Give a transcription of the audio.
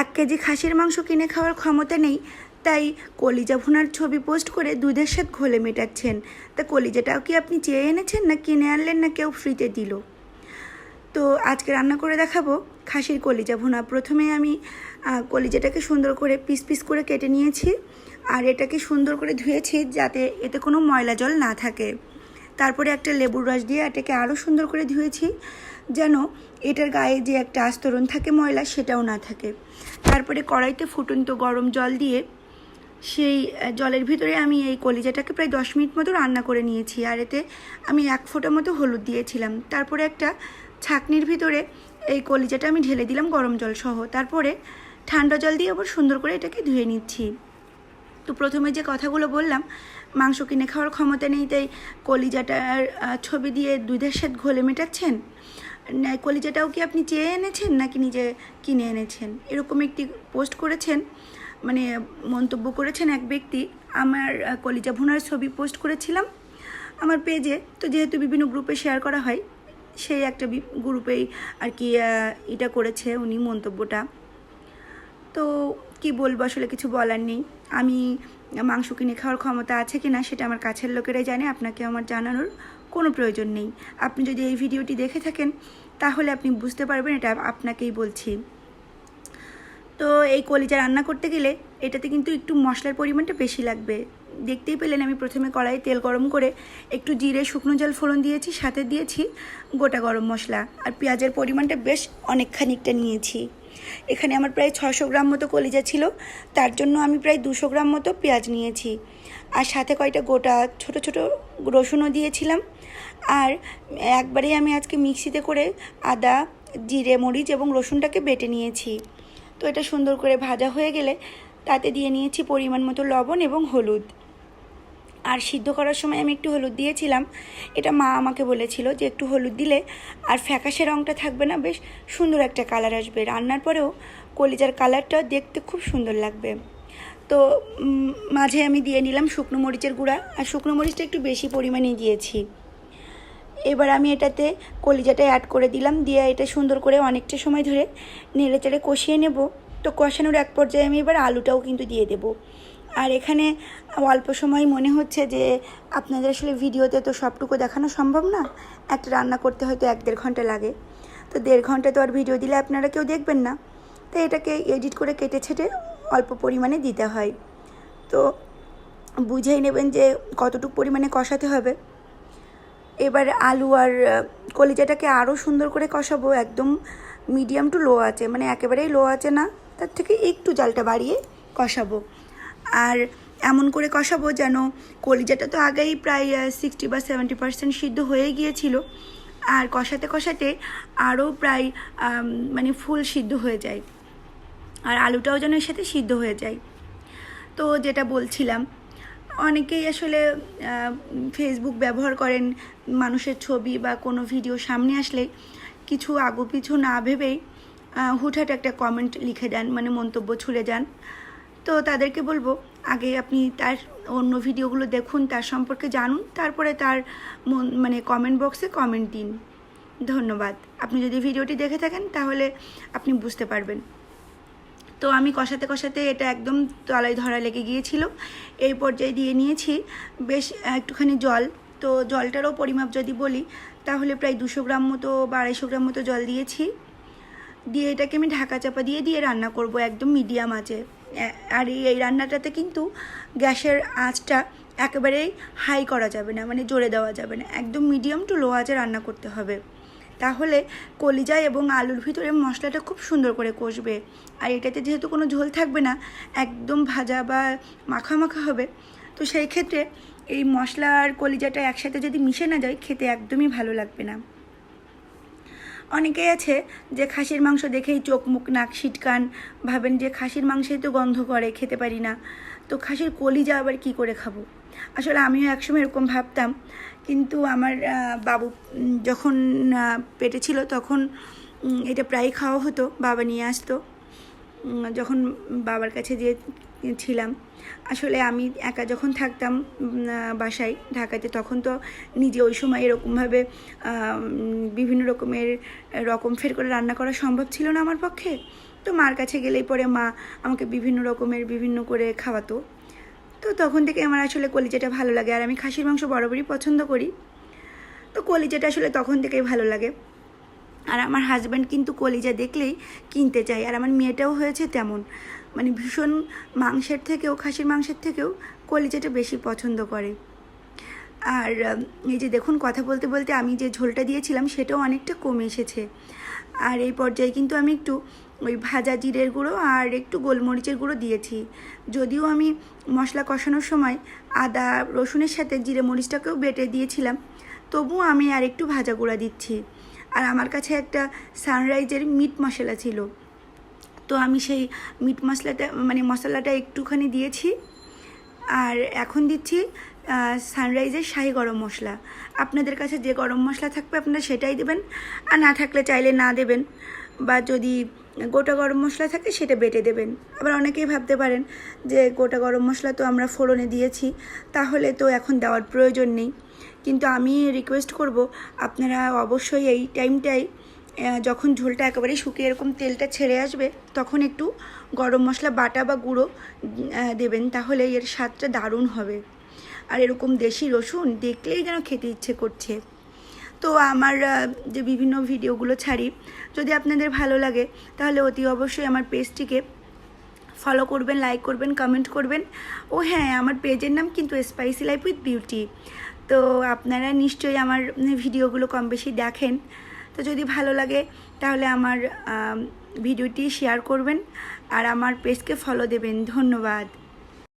এক কেজি খাসির মাংস কিনে খাওয়ার ক্ষমতা নেই, তাই কলিজা ভুনার ছবি পোস্ট করে দুধের সাথে ঘোলে মেটাচ্ছেন। তা কলিজাটাও কি আপনি চেয়ে এনেছেন না কিনে আনলেন না কেউ ফ্রিতে দিল? তো আজকে রান্না করে দেখাবো খাসির কলিজা ভুনা। প্রথমে আমি কলিজাটাকে সুন্দর করে পিস পিস করে কেটে নিয়েছি, আর এটাকে সুন্দর করে ধুয়েছি যাতে এতে কোনো ময়লা জল না থাকে। তারপরে একটা লেবুর রস দিয়ে এটাকে আরও সুন্দর করে ধুয়েছি, যেন এটার গায়ে যে একটা আস্তরণ থাকে ময়লা, সেটাও না থাকে। তারপরে কড়াইতে ফুটন্ত গরম জল দিয়ে সেই জলের ভিতরে আমি এই কলিজাটাকে প্রায় দশ মিনিট মতো রান্না করে নিয়েছি, আর এতে আমি এক ফোঁটা মতো হলুদ দিয়েছিলাম। তারপরে একটা ছাকনির ভিতরে এই কলিজাটা আমি ঢেলে দিলাম গরম জল সহ। তারপরে ঠান্ডা জল দিয়ে আবার সুন্দর করে এটাকে ধুয়ে নিচ্ছি। তো প্রথমে যে কথাগুলো বললাম মাংস কিনে খাওয়ার ক্ষমতা নেই, তাই কলিজাটার ছবি দিয়ে দুধের সাথে ঘোলে মেটাচ্ছেন? কলিজাটাও কি আপনি চেয়ে এনেছেন নাকি নিজে কিনে এনেছেন? এরকম একটি পোস্ট করেছেন মানে মন্তব্য করেছেন এক ব্যক্তি। আমার কলিজা ভুনার ছবি পোস্ট করেছিলাম আমার পেজে। তো যেহেতু বিভিন্ন গ্রুপে শেয়ার করা হয়, সেই একটা গ্রুপেই আর কি এটা করেছে উনি মন্তব্যটা। তো কি বলব? আসলে কিছু বলার নেই। আমি মাংস কিনে খাওয়ার ক্ষমতা আছে কি না সেটা আমার কাছের লোকেরাই জানে, আপনাকে আমার জানানোর কোনো প্রয়োজন নেই। আপনি যদি এই ভিডিওটি দেখে থাকেন, তাহলে আপনি বুঝতে পারবেন এটা আপনাকেই বলছি। তো এই কলিজা রান্না করতে গেলে এটাতে কিন্তু একটু মশলার পরিমাণটা বেশি লাগবে। দেখতেই পেলেন আমি প্রথমে কড়াই তেল গরম করে একটু জিরে, শুকনো জল ফোড়ন দিয়েছি, সাথে দিয়েছি গোটা গরম মশলা। আর পেঁয়াজের পরিমাণটা বেশ অনেকখানিকটা নিয়েছি। এখানে আমার প্রায় ছশো গ্রাম মতো কলিজা ছিল। তার জন্য আমি প্রায় দুশো গ্রাম মতো পেঁয়াজ নিয়েছি। আর সাথে কয়টা গোটা ছোট ছোট রসুনও দিয়েছিলাম। আর একবারেই আমি আজকে মিক্সিতে করে আদা, জিরে, মরিচ এবং রসুনটাকে বেটে নিয়েছি। তো এটা সুন্দর করে ভাজা হয়ে গেলে তাতে দিয়ে নিয়েছি পরিমাণ মতো লবণ এবং হলুদ। আর সিদ্ধ করার সময় আমি একটু হলুদ দিয়েছিলাম। এটা মা আমাকে বলেছিল যে একটু হলুদ দিলে আর ফ্যাকাশে রঙটা থাকবে না, বেশ সুন্দর একটা কালার আসবে। রান্নার পরেও কলিজার কালারটা দেখতে খুব সুন্দর লাগবে। তো মাঝে আমি দিয়ে নিলাম শুকনো মরিচের গুঁড়া আর শুকনো মরিচটা একটু বেশি পরিমাণে দিয়েছি। এবার আমি এটাতে কলিজাটা অ্যাড করে দিলাম, দিয়ে এটা সুন্দর করে অনেকটা সময় ধরে নেড়ে চেড়ে কষিয়ে নেব। তো কষানোর এক পর্যায়ে আমি এবার আলুটাও কিন্তু দিয়ে দেব। আর এখানে অল্প সময় মনে হচ্ছে যে আপনাদের আসলে ভিডিওতে তো সবটুকু দেখানো সম্ভব না। একটা রান্না করতে হয়তো এক দেড় ঘণ্টা লাগে। তো দেড় ঘণ্টা তো আর ভিডিও দিলে আপনারা কেউ দেখবেন না। তো এটাকে এডিট করে কেটে ছেটে অল্প পরিমাণে দিতে হয়। তো বুঝেই নেবেন যে কতটুকু পরিমাণে কষাতে হবে। এবার আলু আর কলিজাটাকে আরও সুন্দর করে কষাবো। একদম মিডিয়াম টু লো আছে। মানে একেবারেই লো আছে না। তার থেকে একটু জালটা বাড়িয়ে কষাবো। আর এমন করে কষাবো যেন কলিজাটা তো আগেই প্রায় সিক্সটি বা সেভেন্টি পার্সেন্ট সিদ্ধ হয়ে গিয়েছিল। আর কষাতে কষাতে আরও প্রায় মানে ফুল সিদ্ধ হয়ে যায়। আর আলুটাও যেন এর সাথে সিদ্ধ হয়ে যায়। তো যেটা বলছিলাম, অনেকেই আসলে ফেসবুক ব্যবহার করেন মানুষের ছবি বা কোনো ভিডিও সামনে আসলে কিছু আগু পিছু না ভেবেই হুটহাট একটা কমেন্ট লিখে দেন মানে মন্তব্য ছুড়ে যান। তো তাদেরকে বলব, আগে আপনি তার অন্য ভিডিওগুলো দেখুন, তার সম্পর্কে জানুন, তারপরে তার মন- মানে কমেন্ট বক্সে কমেন্ট দিন। ধন্যবাদ। আপনি যদি ভিডিওটি দেখে থাকেন, তাহলে আপনি বুঝতে পারবেন। তো আমি কষাতে কষাতে এটা একদম তলায় ধরা লেগে গিয়েছিল। এই পর্যায়ে দিয়ে নিয়েছি বেশ একটুখানি জল। তো জলটারও পরিমাপ যদি বলি, তাহলে প্রায় দুশো গ্রাম মতো বা আড়াইশো গ্রাম মতো জল দিয়েছি। দিয়ে এটাকে আমি ঢাকা চাপা দিয়ে দিয়ে রান্না করব একদম মিডিয়াম এ- আর এই রান্নাটাতে কিন্তু গ্যাসের আঁচটা একেবারেই হাই করা যাবে না মানে জোরে দেওয়া যাবে না। একদম মিডিয়াম টু লো আঁচে রান্না করতে হবে। তাহলে কলিজা এবং আলুর ভিতরে মশলাটা খুব সুন্দর করে কষবে। আর এটাতে যেহেতু কোনো ঝোল থাকবে না, একদম ভাজা বা মাখা মাখা হবে, তো সেই ক্ষেত্রে এই মশলা আর কলিজাটা একসাথে যদি মিশে না যায়, খেতে একদমই ভালো লাগবে না। অনেকেই আছে যে খাসির মাংস দেখেই চোখ, মুখ, নাক সিটকান ভাবেন যে খাসির মাংসেই তো গন্ধ করে, খেতে পারি না। তো খাসির কলিজা আবার কি করে খাব? আসলে আমিও একসময় এরকম ভাবতাম, কিন্তু আমার বাবু যখন পেটে ছিল তখন এটা প্রায়ই খাওয়া হতো, বাবা নিয়ে আসতো। যখন বাবার কাছে যে ছিলাম। আসলে আমি একা যখন থাকতাম বাসায়, ঢাকাতে, তখন তো নিজে ওই সময় এরকমভাবে বিভিন্ন রকমের রকম ফের করে রান্না করা সম্ভব ছিল না আমার পক্ষে। তো মার কাছে গেলেই পরে মা আমাকে বিভিন্ন রকমের, বিভিন্ন করে খাওয়াতো। তো তখন থেকে আমার আসলে কলিজাটা ভালো লাগে, আর আমি খাসির মাংস বরাবরই পছন্দ করি। তো কলিজাটা আসলে তখন থেকেই ভালো লাগে। আর আমার হাজব্যান্ড কিন্তু কলিজা দেখলেই কিনতে চায়, আর আমার মেয়েটাও হয়েছে তেমন। মানে ভীষণ মাংসের থেকেও, খাসির মাংসের থেকেও কলিজাটা বেশি পছন্দ করে। আর এই যে দেখুন কথা বলতে বলতে আমি যে ঝোলটা দিয়েছিলাম সেটাও অনেকটা কমে এসেছে। আর এই পর্যায়ে কিন্তু আমি একটু ওই ভাজা জিরের গুঁড়ো আর একটু গোলমরিচের গুঁড়ো দিয়েছি। যদিও আমি মশলা কষানোর সময় আদা, রসুনের সাথে জিরে মরিচটাকেও বেটে দিয়েছিলাম, তবুও আমি আর একটু ভাজা গুঁড়া দিচ্ছি। আর আমার কাছে একটা সানরাইজের মিট মশলা ছিল। তো আমি সেই মিট মশলাটা মানে মশলাটা একটুখানি দিয়েছি। আর এখন দিচ্ছি সানরাইজের শাহি গরম মশলা। আপনাদের কাছে যে গরম মশলা থাকবে আপনারা সেটাই দেবেন। আর না থাকলে চাইলে না দেবেন। বা যদি গোটা গরম মশলা থাকে সেটা বেটে দেবেন। আবার অনেকেই ভাবতে পারেন যে গোটা গরম মশলা তো আমরা ফোড়নে দিয়েছি, তাহলে তো এখন দেওয়ার প্রয়োজন নেই। কিন্তু আমি রিকোয়েস্ট করব, আপনারা অবশ্যই এই টাইমটাই যখন ঝোলটা একেবারে শুকিয়ে এরকম তেলটা ছেড়ে আসবে, তখন একটু গরম মশলা, বাটা বা গুঁড়ো দেবেন, তাহলে এর স্বাদটা দারুণ হবে। আর এরকম দেশি রসুন দেখলেই যেন খেতে ইচ্ছে করছে। তো আমার যে বিভিন্ন ভিডিওগুলো ছাড়ি, যদি আপনাদের ভালো লাগে, তাহলে অতি অবশ্যই আমার পেজটিকে ফলো করবেন লাইক করবেন কমেন্ট করবেন। ও হ্যাঁ আমার পেজের নাম কিন্তু স্পাইসি লাইফ উইথ বিউটি তো আপনারা নিশ্চয়ই আমার ভিডিওগুলো কম বেশি দেখেন। তো যদি ভালো লাগে, তাহলে আমার ভিডিওটি শেয়ার করবেন, আর আমার পেজকে ফলো দেবেন। ধন্যবাদ।